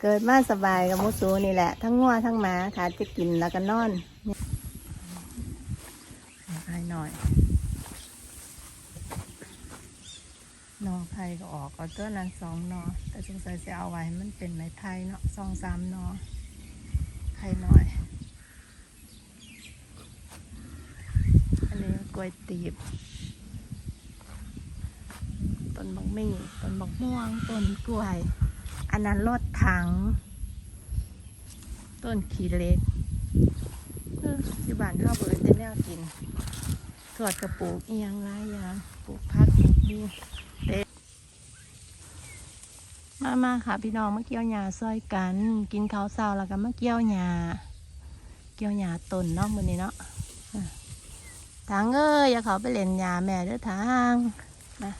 เกิดมาสบายกับมุสูนี่แหละ ทั้งงัวทั้งหมาขาดจะกินแล้วก็นอนไผ่หน่อยนอไผ่ก็ออกเอาตัวนั้นสองนอ แต่สงสัยจะเอาไว้ให้มันเป็นไม้ไผ่เนาะสองสามนอไผ่หน่อยอันนี้กล้วยตีบต้นบักมี่ต้นบักม่วงต้นกล้วย อันนั้นรถถัง ต้นขีเหล็กเอออยู่บ้านข้าวเบิร์ดจะแนวกินถอดกระปุกเอียงหลายอย่างปลูกพักปลูกดีเต็มมามาค่ะพี่น้องมาเกี่ยวหญ้าซอยกัน กินข้าวเช้าแล้วก็มาเกี่ยวหญ้าเกี่ยวหญ้าต้นเนาะมื้อนี้เนาะอะทางเอ้ยอย่าเขาไปเล่นหญ้าแม่เด้อทางมา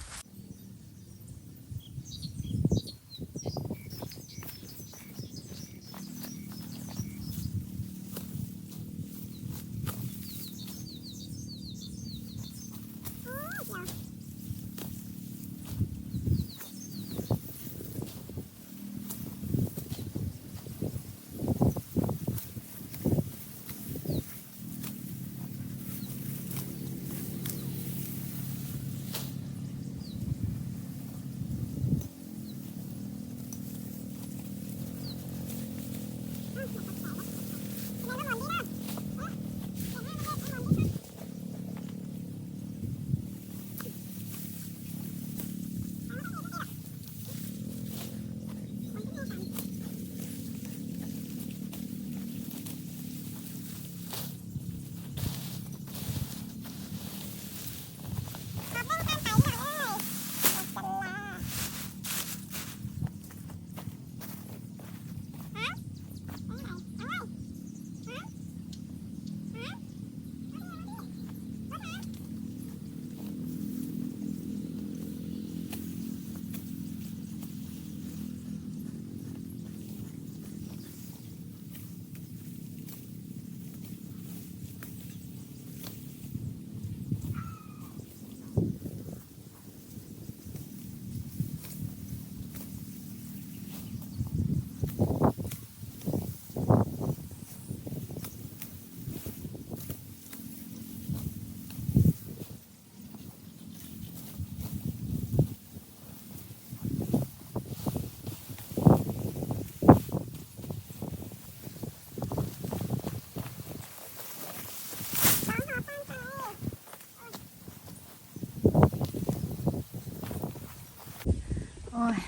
โอ้ย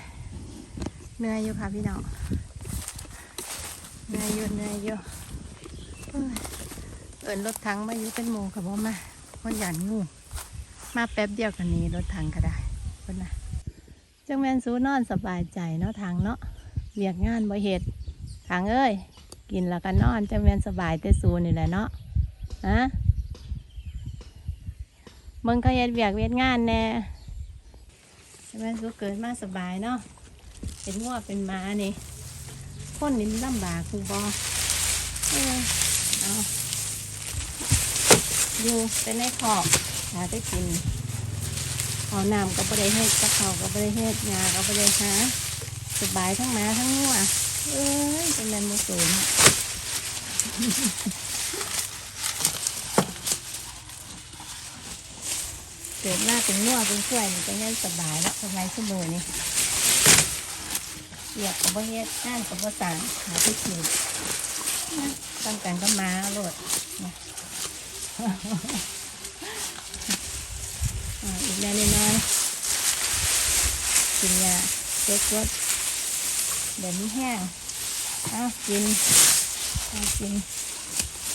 เหนื่อยอยู่ค่ะพี่น้องเหนื่อยอยู่เหนื่อยอยู่โอ้ยเอินรถถังมาอยู่เป็นหมูกับพ่มาคนหยันงูมาแป๊บเดียวกันนี้รถถังก็ได้คนนะจังแมนสูนอนสบายใจเนาะทางเนาะเวียกงานบ่เหตุทางเอ้ย กินแล้วก็นอนจังแมนสบายแต่สูนี่แหละเนาะฮะมึงก็เฮ็ดเวียกเวียกงานแน่ ใช่ไหมลูกเกิดมาสบายเนาะเป็นงัวเป็นหมานี่คนนี่ลำบากคุณบอเออเอาอยู่เป็นในขอบหาได้กินเอาน้ำก็บ่ได้เฮ็ดตะเขาก็บ่ได้เฮ็ดยาก็บ่ได้หาสบายทั้งหมาทั้งงัวเอ้ยเป็นแมนโมสูน กิดมาเป็นงัวเป็นกล้วยนี่ก็ยังสบายแล้วทำไมชั่วโมงนี่เรียกกับบ่เฮ็ดงานกับบ่สั่งหาที่กินนะต้องการก็มาโลดนะอีกแน่น้อยกินยาเจ็กรดเดี๋ยวนี้แห้งเอากินเอากิน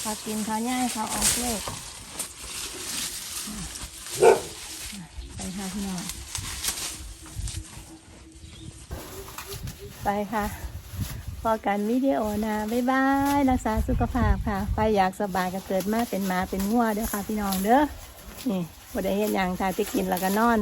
พอกินเขาง่ายเขาออกเลข ไป ค่ะพี่น้อง ไปค่ะ พอกันวิดีโอนะบ๊ายบาย รักษาสุขภาพค่ะ ไปอยากสบายก็เกิดมาเป็นหมาเป็นงัวเด้อค่ะพี่น้องเด้อ นี่บ่ได้เห็นอย่างทาที่กินแล้วก็นอน